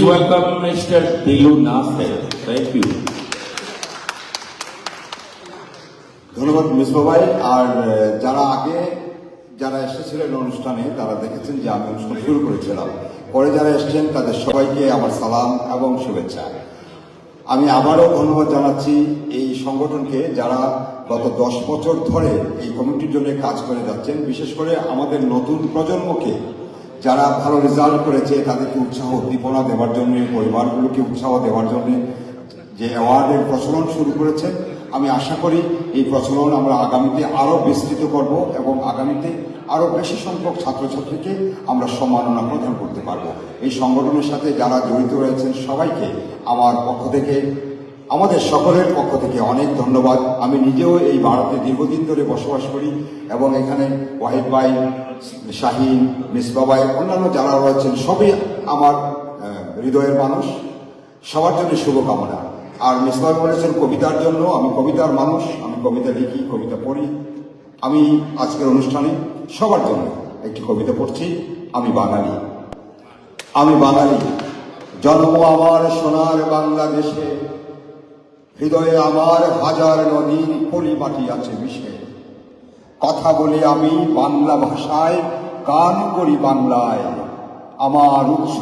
Please welcome Mr. Dilu Nasir. Thank you. ধন্যবাদ মিসবা ভাই আর যারা আগে যারা এসেছিলেন অনুষ্ঠানে তারা দেখেছেন যে আমি অনুষ্ঠান শুরু করেছিলাম পরে যারা এসেছেন তাদের সবাইকে আমার সালাম এবং শুভেচ্ছা আমি আবারও ধন্যবাদ জানাচ্ছি এই সংগঠনকে যারা গত দশ বছর ধরে এই কমিটির জন্য কাজ করে যাচ্ছেন বিশেষ করে আমাদের নতুন প্রজন্মকে যারা ভালো রেজাল্ট করেছে, তাদেরকে উৎসাহ উদ্দীপনা দেওয়ার জন্য, পরিবারগুলোকে উৎসাহ দেওয়ার জন্য যে অ্যাওয়ার্ডের প্রচলন শুরু করেছে, আমি আশা করি এই প্রচলন আমরা আগামীতে আরও বিস্তৃত করব এবং আগামীতে আরও বেশি সংখ্যক ছাত্রছাত্রীকে আমরা সম্মাননা প্রদান করতে পারব। এই সংগঠনের সাথে যারা জড়িত রয়েছেন সবাইকে আমার পক্ষ থেকে আমাদের সকলের পক্ষ থেকে অনেক ধন্যবাদ। আমি নিজেও এই ভারতে দীর্ঘদিন ধরে বসবাস করি এবং এখানে ওয়াহিদ ভাই, শাহিন মিসবা ভাই অন্যান্য যারা রয়েছেন, সবই আমার হৃদয়ের মানুষ। সবার জন্য শুভকামনা। আর মিস মিসবাহ বলেছেন, কবিতার জন্য। আমি কবিতার মানুষ, আমি কবিতা লিখি, কবিতা পড়ি। আমি আজকের অনুষ্ঠানে সবার জন্য একটি কবিতা পড়ছি। আমি বাঙালি। আমি বাঙালি। জন্ম আমার সোনার বাংলাদেশে। হৃদয়ে আমার হাজার নদীর পরিমাটি আছে মিশে। কথা বলে আমি বাংলা ভাষায়, গান করি বাংলায়। আমার উৎস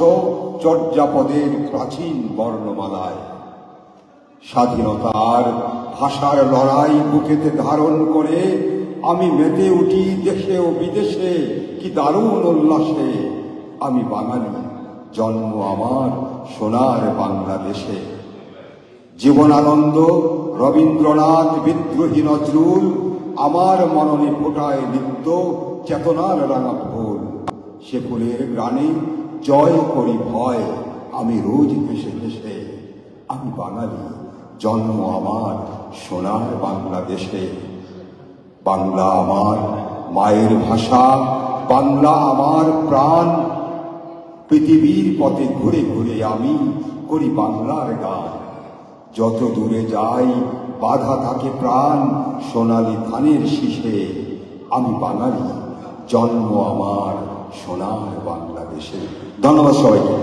চর্যাপদের প্রাচীন বর্ণমালায়। স্বাধীনতার ভাষার লড়াই বুকেতে ধারণ করে আমি মেতে উঠি দেশে ও বিদেশে, কি দারুণ উল্লাসে। আমি বাঙালি, জন্ম আমার সোনার বাংলাদেশে। জীবনানন্দ রবীন্দ্রনাথ বিদ্রোহী নজরুল, আমার মননে ফোটায় নিত্য চেতনার রাঙা ফুল সে ফুলের গ্রাণে জয় করি ভয়, আমি রোজ হেসে হেসে, আমি বাঙালি, জন্ম আমার সোনার বাংলাদেশে। বাংলা আমার মায়ের ভাষা, বাংলা আমার প্রাণ, পৃথিবীর পথে ঘুরে ঘুরে আমি করি বাংলার গান। যত দূরে যাই বাধা থাকে প্রাণ সোনালি ধানের শীষে আমি বাঙালি জন্ম আমার সোনার বাংলাদেশে ধন্যবাদ সবাইকে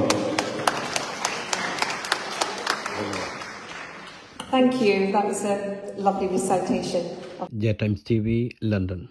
Thank you. That was a lovely recitation. J Times TV, London.